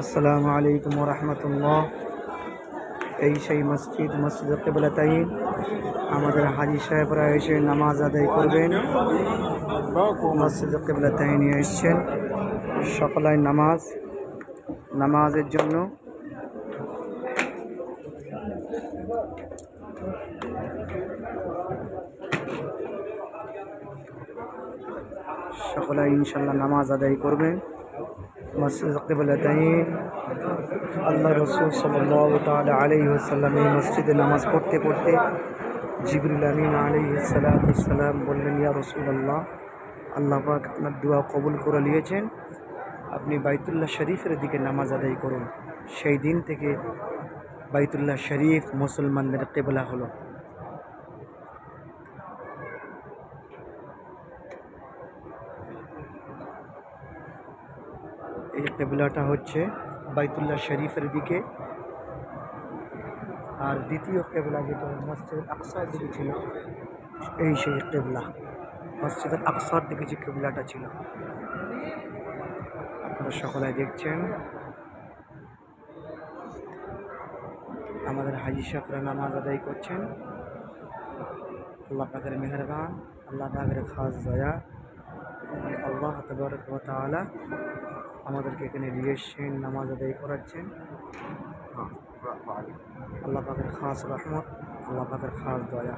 আসসালামু আলাইকুম রহমতুল্লাহ। এই সেই মসজিদ মসজিদ কেবলাতাইন আমাদের হাজি সাহেবরা এসে নামাজ আদায় করবেন। মসজিদ কেবলাতাইনে এসছেন সকলাই নামাজ, নামাজের জন্য। সকলাই ইনশাল্লাহ নামাজ আদায় করবেন। মসজিদ আল্লাহ রসুল সাল্লাহ তালা এই মসজিদে নামাজ পড়তে পড়তে জিবরুল আমিন আলী বললেন, ইয়া রসুল্লাহ আল্লাহ পাক আপনার দোয়া কবুল করে নিয়েছেন। আপনি বাইতুল্লাহ শরীফের দিকে নামাজ আদায় করুন। সেই দিন থেকে বাইতুল্লাহ শরীফ মুসলমানদের কেবলা হলো। এই কেবলাটা হচ্ছে বাইতুল্লাহ শরীফের দিকে। আর দ্বিতীয় কেবলা যেটা মসজিদ আকসার দিকে ছিল, এই সেই কেবলা। মসজিদ আকসার দিকে যে কেবলাটা ছিল। আপনারা সকলে দেখছেন। আমাদের হাজি সাহেবরা নামাজ আদায় করছেন। আল্লাহ পাকের মেহরবান, আল্লাহ পাকের খাস দয়া। আল্লাহ তবরক তাআলা আমাদেরকে এখানে নিয়ে এসছেন নামাজ আদায় করাচ্ছেন। আল্লাহ পাকের খাস রহমত, আল্লাহ পাকের খাস দয়া।